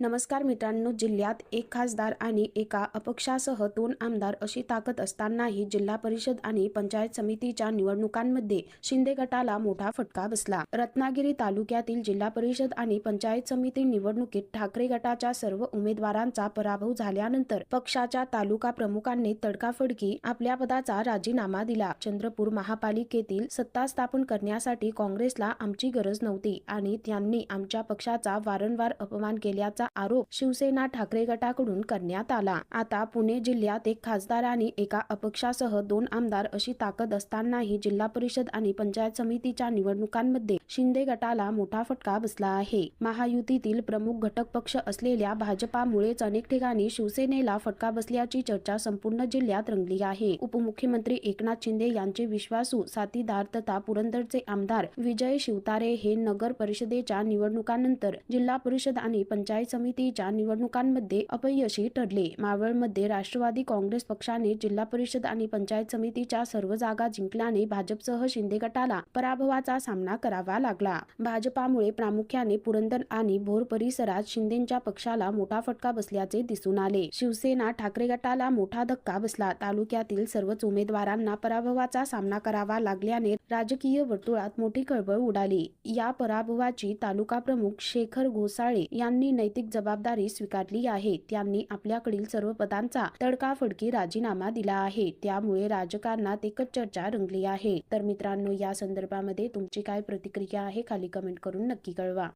नमस्कार मित्रांनो जिल्ह्यात एक खासदार आणि एका अपक्षासह दोन आमदार अशी ताकद असतानाही जिल्हा परिषद आणि पंचायत समितीच्या निवडणुकांमध्ये शिंदे गटाला मोठा फटका बसला. रत्नागिरी तालुक्यातील जिल्हा परिषद आणि पंचायत समिती निवडणुकीत ठाकरे गटाच्या सर्व उमेदवारांचा पराभव झाल्यानंतर पक्षाच्या तालुका प्रमुखांनी तडकाफडकी आपल्या पदाचा राजीनामा दिला. चंद्रपूर महापालिकेतील सत्ता स्थापन करण्यासाठी काँग्रेसला आमची गरज नव्हती आणि त्यांनी आमच्या पक्षाचा वारंवार अपमान केल्याचा आरोप शिवसेना ठाकरे गटाकडून करण्यात आला. आता पुणे जिल्ह्यात एक खासदार आणि एका अपक्षासह दोन आमदार अशी ताकद असतानाही जिल्हा परिषद आणि पंचायत समितीच्या निवडणुकांमध्ये शिंदे गटाला मोठा फटका बसला आहे. महायुतीतील प्रमुख घटक पक्ष असलेल्या भाजपामुळेच अनेक ठिकाणी शिवसेनेला फटका बसल्याची चर्चा संपूर्ण जिल्ह्यात रंगली आहे. उपमुख्यमंत्री एकनाथ शिंदे यांचे विश्वासू साथीदार तथा पुरंदरचे आमदार विजय शिवतारे हे नगर परिषदेच्या निवडणुकांनंतर जिल्हा परिषद आणि पंचायत समितीच्या निवडणुकांमध्ये अपयशी ठरले मावळमध्ये राष्ट्रवादी काँग्रेस पक्षाने जिल्हा परिषद आणि पंचायत समितीच्या सर्व जागा जिंकल्याने भाजपसह शिंदे गटाला पराभवाचा सामना करावा लागला. भाजपामुळे प्रामुख्याने पुरंदर आणि भोर परिसरात शिंदेच्या पक्षाला मोठा फटका बसल्याचे दिसून आले. शिवसेना ठाकरे गटाला मोठा धक्का बसला. तालुक्यातील सर्वच उमेदवारांना पराभवाचा सामना करावा लागल्याने राजकीय वर्तुळात मोठी खळबळ उडाली. या पराभवाची तालुका प्रमुख शेखर घोसाळे यांनी नैतिक नैतिक जबाबदारी स्वीकारली आहे. त्यांनी आपल्याकडील सर्व पदांचा तडकाफडकी राजीनामा दिला आहे. त्यामुळे राजकारणात एकच चर्चा रंगली आहे. तर मित्रांनो या संदर्भामध्ये तुमची काय प्रतिक्रिया आहे? खाली कमेंट करून नक्की कळवा.